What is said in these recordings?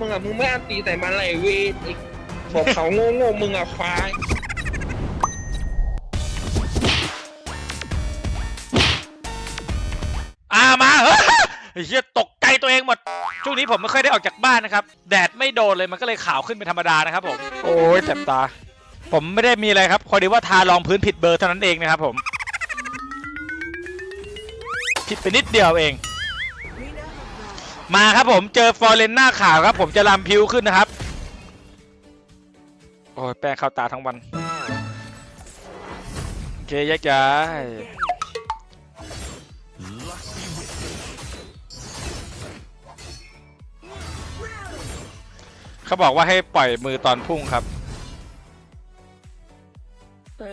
มึงอะมึงไม่อันตีใส่มันเลเวทอีกบอกเขาโง่โง่ๆมึงอะควายอ่ามาเฮ้ยไอ้เหี้ยตกใจตัวเองหมด ช่วงนี้ผมไม่ค่อยได้ออกจากบ้านนะครับ แดดไม่โดนเลยมันก็เลยขาวขึ้นเป็นธรรมดานะครับผม โอ้ยแสบตา ผมไม่ได้มีอะไรครับพอดีว่าทารองพื้นผิดเบอร์เท่านั้นเองนะครับผม ผิดไปนิดเดียวเอง มาครับผมเจอฟอร์เรนหน้าขาวครับ ผมจะลำพิวขึ้นนะครับ โอ้ยแป้งเข้าตาทั้งวัน โอเคแยกย้ายเขาบอกว่าให้ปล่อยมือตอนพุ่งครับ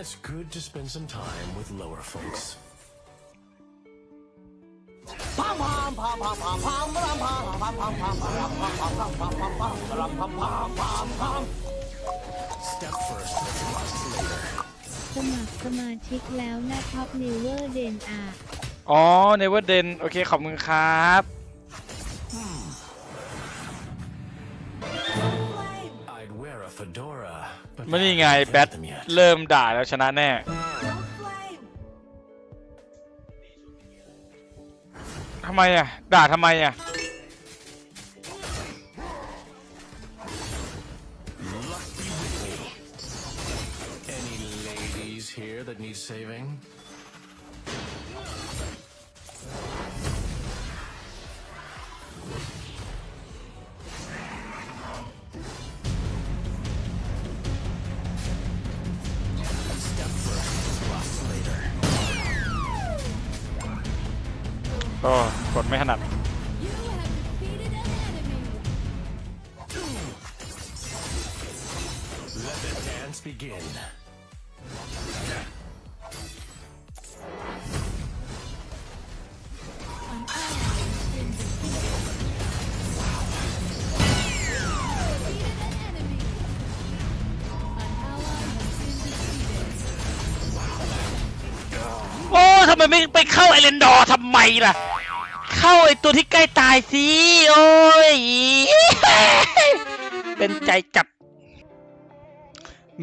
It's good to spend some time with lower folks. Step first, trust later. สมัครสมาชิกแล้วนะครับเนเวอร์เดนอะอ๋อเนเวอร์เดนโอเคขอบคุณครับ I'd wear a fedora, but ไม่นี่ไง haven't แบท them yet. เริ่มด่าแล้วชนะแน่ ทำไมอะ ด่าทำไมอะ Any ladies here that need saving? ก็กดไม่ถนัดโอ้ทำไมไม่ไปเข้าไอเลนดอร์ทำไมล่ะ เข้าไอตัวที่ใกล้ตายสิโอ้ย เป็นใจจัด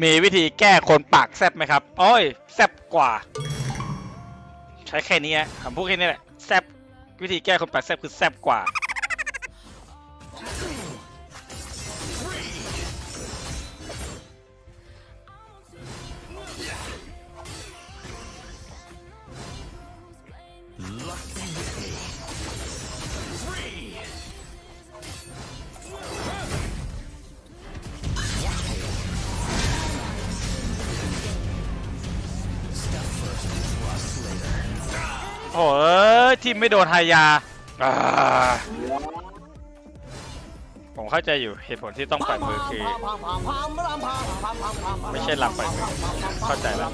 มีวิธีแก้คนปากแซบไหมครับ โอ้ยแซบกว่า ใช้แค่นี้ฮะคำพูดแค่นี้แหละแซบวิธีแก้คนปากแซบคือแซบกว่า โอ้ยทีมไม่โดนไฮยาอ่าผมเข้าใจอยู่เหตุผลที่ต้องปล่อยมือคือ ไม่ใช่ลำปล่อยมือเข้าใจแล้ว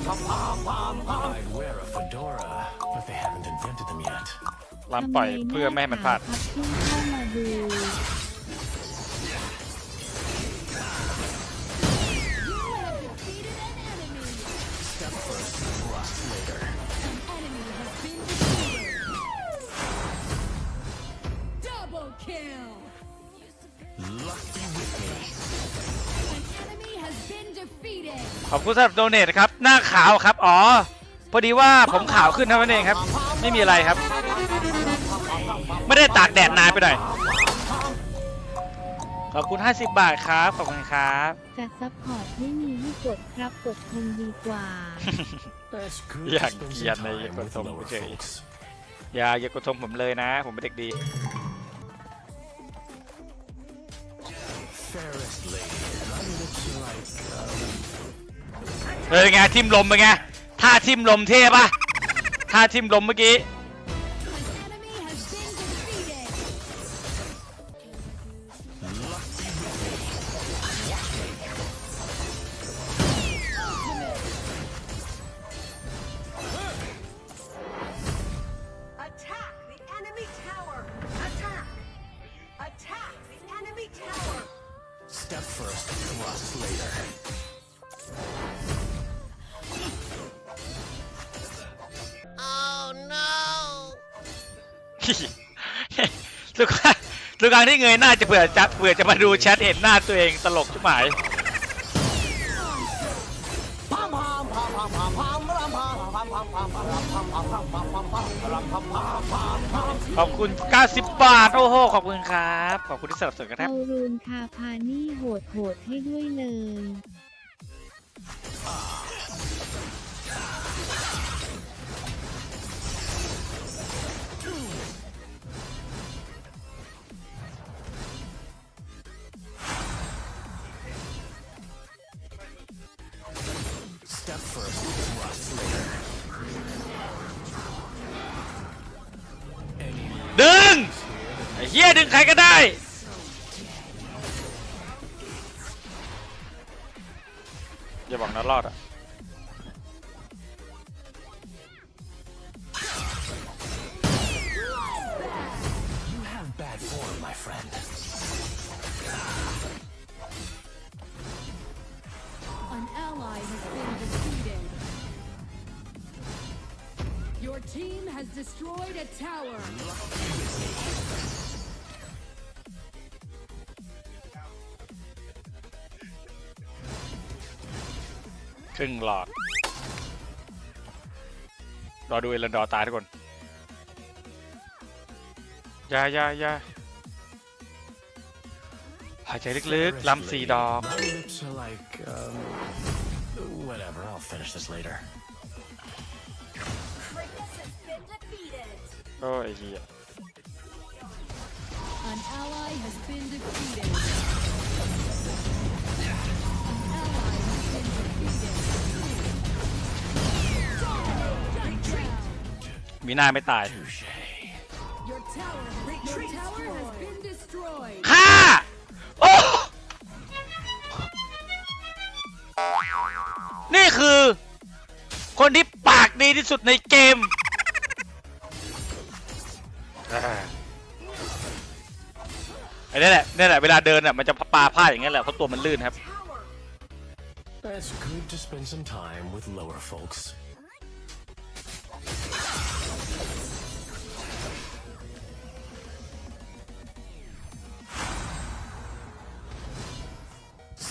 I'd wear a fedora, but they haven't invented them yet. ลำปล่อยเพื่อไม่ให้มันพลาดครับเพิ่งเข้ามาดู ขอบคุณสำหรับโดเนทครับ หน้าขาวครับ อ๋อ พอดีว่าผมขาวขึ้นเท่านั้นเองครับ ไม่มีอะไรครับ ไม่ได้ตากแดดนานไปหน่อย ขอบคุณ 50 บาทครับ ขอบคุณครับ จะซัพพอร์ตไม่มีให้กดครับกดคงดีกว่า That's good Yeah, to spend yeah, some no, time you with got some, lower okay. folks. อย่าอย่ากดชมผมเลยนะ ผมเป็นเด็กดี Fairest lady, I look like um, เฮ้ยเป็นไงทิมลมเป็นไงท่าทิมลมเท่ปะท่าทิมลมเมื่อกี้ รู้สึกว่าทุกครั้งที่เงยหน้าจะเผื่อจะเผื่อจะมาดูแชทเห็นหน้าตัวเองตลกชิบหาย ขอบคุณ 90 บาท โอ้โห ขอบคุณครับ ขอบคุณที่สนับสนุนกันครับเอารูนคาพานี่โหดโหดๆให้ด้วยเลย Step first, thrust later. Any ดึงไอ้เหี้ยดึงใครก็ได้ อย่าบอกนะรอดอะ team has destroyed a tower. ครึ่งหลอด รอดูเอลันดอร์ตายทุกคนอย่าอย่าอย่าหายใจลึกๆ ลำสี่ดอก My lips are like, um, whatever. I'll finish this later. โอ้ยไอ้เหี้ย An ally has been defeated. An ally has been defeated. Down. มีหน้าไม่ตาย Touche. Your tower, your tower has been destroyed. ฆ่า โอ้ นี่คือ คนที่ปากดีที่สุดในเกมอ่า ไอ้นี่แหละนี่แหละเวลาเดินอะมันจะปาผ้าอย่างเงี้ยแหละเพราะตัวมันลื่นครับ That's good to spend some time with lower folks.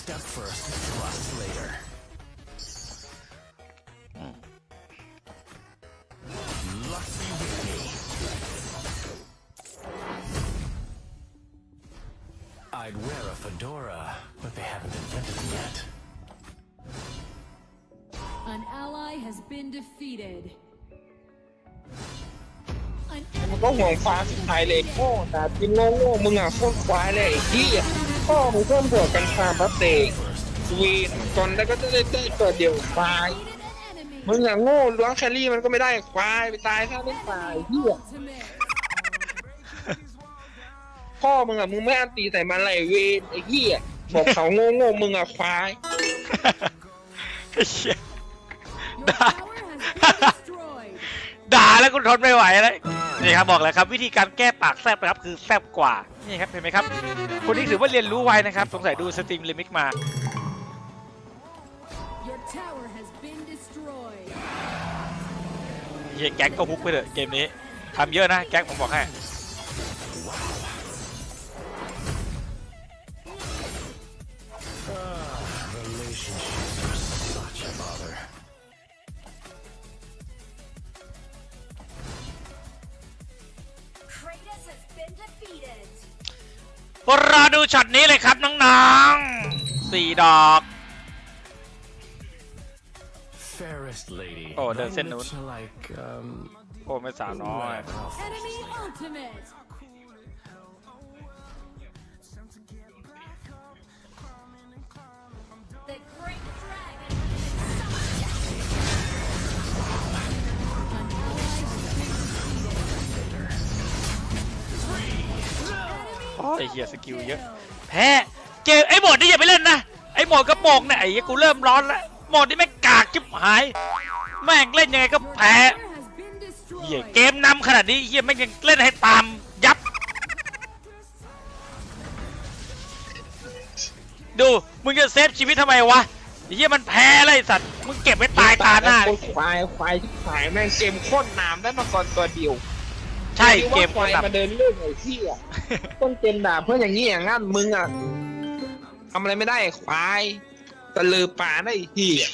เ An ally has been defeated. An มันก็ห่วงฟ้าสุดท้ายเลยโอ้แต่กินโง่ๆมึงอะโคตรควายเลยไอ้ที่พ่อมึงเพิ่มบวกกันฟาร์มพับเตกวีนจนได้ก็จะได้ได้ตัวเดียวควาย defeated an enemy. มึงอะโง่ล้วงแครี่มันก็ไม่ได้ควายไปตายซะไม่ตายเหี้ย Ultimate. พ่อมึงอะมึงไม่อันตีใส่มันไรเวนไอ้เหี้ยบอกเขาโง่โง่ๆมึงอะควาย ไอ้เหี้ย Your tower has been destroyed. ด่าแล้วกูทนไม่ไหวแล้วนี่ครับบอกแล้วครับ วิธีการแก้ปากแซบนะครับคือแซบกว่านี่ครับเห็นไหมครับคนนี้ถือว่าเรียนรู้ไวนะครับ สงสัยดูสตรีมลิมิกมา Your tower has been destroyed. เฮียแก๊กก็ฮุกไปเถอะเกมนี้ทำเยอะนะแก๊กผมบอกให้ อดูช็อตนี้เลยครับน้องๆสี่ดอก Fairest lady. Oh, my that's it, lips are like, um, โอ้ไม่สาวน้อย whatever. I'll finish Enemy this later. ultimate. Has been defeated. โอ้เฮียสกิลเยอะ แพ้เกมไอ้โหมดนี่อย่าไปเล่นนะไอ้โหมดกระโปรงเนี่ยไอ้เหี้ยกูเริ่มร้อนแล้วโหมดนี่แม่งกากจิบหาย แม่งเล่นยังไงก็แพ้เฮียเกมนำขนาดนี้เฮียแม่งยังเล่นให้ตามยับ ดูมึงจะเซฟชีวิตทำไมวะไอ้เฮียมันแพ้เลยไอ้สัตว์มึงเก็บไว้ตายตาหน้าคตรควายควายที่ขายแม่งเกมโคตรน้ำได้มาก่อนตัวเดียว ใช่คิดเกว่ามควายคนดับ มาเดินเรื่องไอ้ที่อะต้นเกมด่าเพื่อนอย่างนี้อย่างงั้นมึงอะทำอะไรไม่ได้ไอ้ควายตะลือป่าได้ไอ้ที่อะ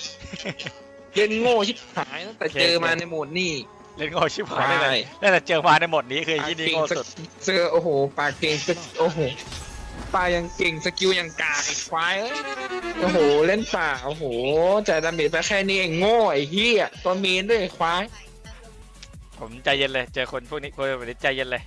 เล่นโง่ชิบหายตั้งแต่เจอมาในโหมดนี่ เล่นโง่ชิบหายเลยใช่นั่นแหละเจอมาในหมดนี้คือไอ้ที่นี่โง่สุดเจอโอ้โหปากเก่งสกโอ้โหปากยังเก่งสกิลยังกากไอ้ควายเอ้ยโอ้โหเล่นป่าโอ้โหจ่ายดาเมจไปแค่นี้เองโง่ไอ้เหี้ยตัวเมนด้วยไอ้ควาย ผมใจเย็นเลย เจอคนพวกนี้คนแบบนี้ใจเย็นเลย